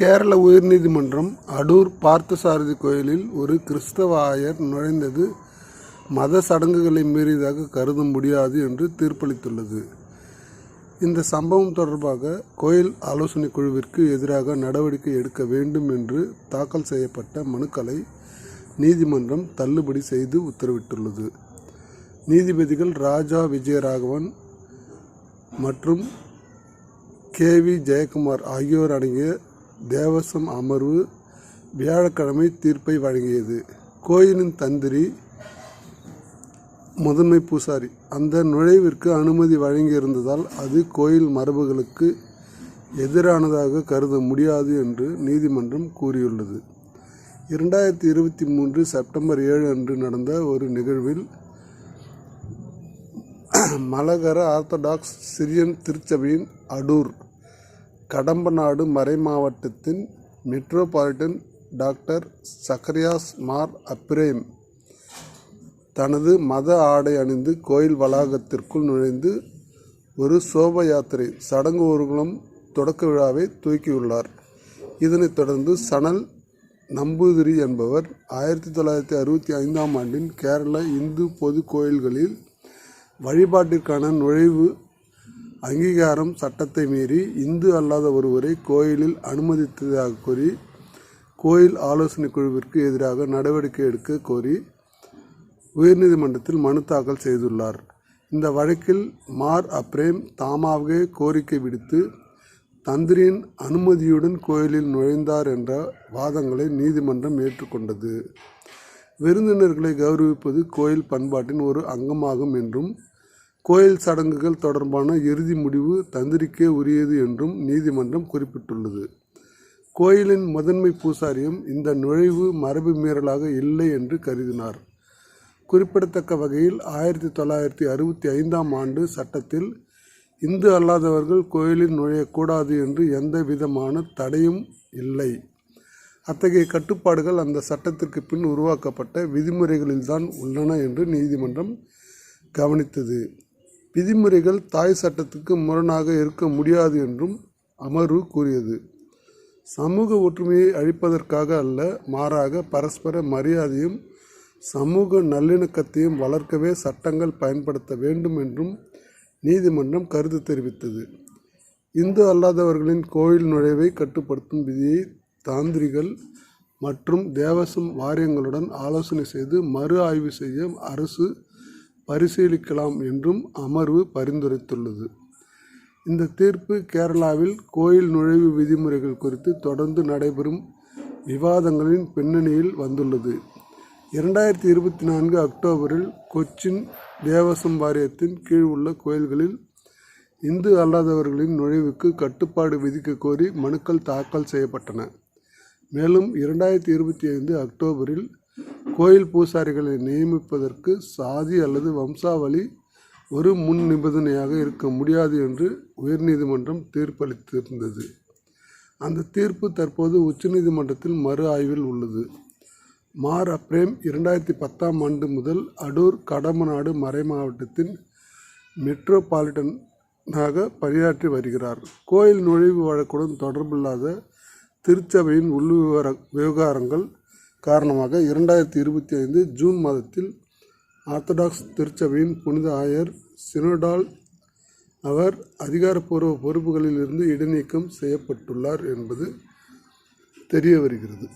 கேரள உயர்நீதிமன்றம் அடூர் பார்த்தசாரதி கோயிலில் ஒரு கிறிஸ்தவ ஆயர் நுழைந்தது. மத சடங்குகளை மீறியதாக கருத முடியாது என்று தீர்ப்பளித்துள்ளது. இந்த சம்பவம் தொடர்பாக கோயில் ஆலோசனை குழுவிற்கு எதிராக நடவடிக்கை எடுக்க வேண்டும் என்று தாக்கல் செய்யப்பட்ட மனுக்களை நீதிமன்றம் தள்ளுபடி செய்து உத்தரவிட்டுள்ளது. நீதிபதிகள் ராஜா விஜயராகவன் மற்றும் கே வி ஜெயக்குமார் ஆகியோர் அடங்கிய தேவசம் அமர்வு வியாழக்கிழமை தீர்ப்பை வழங்கியது. கோயிலின் தந்திரி முதன்மை பூசாரி. அந்த நுழைவிற்கு அனுமதி வழங்கியிருந்ததால் அது கோயில் மரபுகளுக்கு எதிரானதாக கருத முடியாது என்று நீதிமன்றம் கூறியுள்ளது. இரண்டாயிரத்தி இருபத்தி மூன்று செப்டம்பர் ஏழு அன்று நடந்த ஒரு நிகழ்வில் மலகர ஆர்த்தடாக்ஸ் சிரியன் திருச்சபையின் அடூர் கடம்பநாடு மறைமாவட்டத்தின் மெட்ரோபாலிட்டன் டாக்டர் சக்கரியாஸ் மார் அப்ரேம் தனது மத ஆடை அணிந்து கோயில் வளாகத்திற்குள் நுழைந்து ஒரு சோப யாத்திரை சடங்கு ஊர்வலம் தொடக்க விழாவை துவக்கியுள்ளார். இதனைத் தொடர்ந்து சணல் நம்பூதிரி என்பவர் ஆயிரத்தி தொள்ளாயிரத்தி அறுபத்தி ஐந்தாம் ஆண்டின் கேரள இந்து பொது கோயில்களில் வழிபாட்டிற்கான நுழைவு அங்கீகாரம் சட்டத்தை மீறி இந்து அல்லாத ஒருவரை கோயிலில் அனுமதித்ததாக கூறி கோயில் ஆலோசனை குழுவிற்கு எதிராக நடவடிக்கை எடுக்க கோரி உயர்நீதிமன்றத்தில் மனு தாக்கல் செய்துள்ளார். இந்த வழக்கில் மார் அப்ரேம் தாமாகவே கோரிக்கை விடுத்து தந்திரியின் அனுமதியுடன் கோயிலில் நுழைந்தார் என்ற வாதங்களை நீதிமன்றம் ஏற்றுக்கொண்டது. விருந்தினர்களை கௌரவிப்பது கோயில் பண்பாட்டின் ஒரு அங்கமாகும் என்றும் கோயில் சடங்குகள் தொடர்பான இறுதி முடிவு தந்திரிக்கே உரியது என்றும் நீதிமன்றம் குறிப்பிட்டுள்ளது. கோயிலின் முதன்மை பூசாரியும் இந்த நுழைவு மரபு மீறலாக இல்லை என்று கருதினார். குறிப்பிடத்தக்க வகையில் ஆயிரத்தி தொள்ளாயிரத்தி அறுபத்தி ஐந்தாம் ஆண்டு சட்டத்தில் இந்து அல்லாதவர்கள் கோயிலில் நுழையக்கூடாது என்று எந்த விதமான தடையும் இல்லை. அத்தகைய கட்டுப்பாடுகள் அந்த சட்டத்திற்கு பின் உருவாக்கப்பட்ட விதிமுறைகளில்தான் உள்ளன என்று நீதிமன்றம் கவனித்தது. விதிமுறைகள் தாய் சட்டத்துக்கு முரணாக இருக்க முடியாது என்றும் அமர்வு கூறியது. சமூக ஒற்றுமையை அழிப்பதற்காக அல்ல மாறாக பரஸ்பர மரியாதையும் சமூக நல்லிணக்கத்தையும் வளர்க்கவே சட்டங்கள் பயன்படுத்த வேண்டும் என்றும் நீதிமன்றம் கருத்து தெரிவித்தது. இந்து அல்லாதவர்களின் கோயில் நுழைவை கட்டுப்படுத்தும் விதியை தாந்திரிகள் மற்றும் தேவசம் வாரியங்களுடன் ஆலோசனை செய்து மறு ஆய்வு செய்ய அரசு பரிசீலிக்கலாம் என்றும் அமர்வு பரிந்துரைத்துள்ளது. இந்த தீர்ப்பு கேரளாவில் கோயில் நுழைவு விதிமுறைகள் குறித்து தொடர்ந்து நடைபெறும் விவாதங்களின் பின்னணியில் வந்துள்ளது. இரண்டாயிரத்தி இருபத்தி நான்கு அக்டோபரில் கொச்சின் தேவசம் வாரியத்தின் கீழ் உள்ள கோயில்களில் இந்து அல்லாதவர்களின் நுழைவுக்கு கட்டுப்பாடு விதிக்க கோரி மனுக்கள் தாக்கல் செய்யப்பட்டன. மேலும் இரண்டாயிரத்தி இருபத்தி ஐந்து அக்டோபரில் கோயில் பூசாரிகளை நியமிப்பதற்கு சாதி அல்லது வம்சாவளி ஒரு முன் நிபந்தனையாக இருக்க முடியாது என்று உயர்நீதிமன்றம் தீர்ப்பளித்திருந்தது. அந்த தீர்ப்பு தற்போது உச்சநீதிமன்றத்தில் மறு ஆய்வில் உள்ளது. மார் அப்ரேம் இரண்டாயிரத்தி பத்தாம் ஆண்டு முதல் அடூர் கடமநாடு மறை மாவட்டத்தின் மெட்ரோபாலிட்டனாக பணியாற்றி வருகிறார். கோயில் நுழைவு வழக்குடன் தொடர்பில்லாத திருச்சபையின் உள்விவர விவகாரங்கள் காரணமாக இரண்டாயிரத்தி இருபத்தி ஐந்து ஜூன் மாதத்தில் ஆர்த்தடாக்ஸ் திருச்சபையின் புனித ஆயர் சினோடால் அவர் அதிகாரப்பூர்வ பொறுப்புகளில் இருந்து இடைநீக்கம் செய்யப்பட்டுள்ளார் என்பது தெரிய வருகிறது.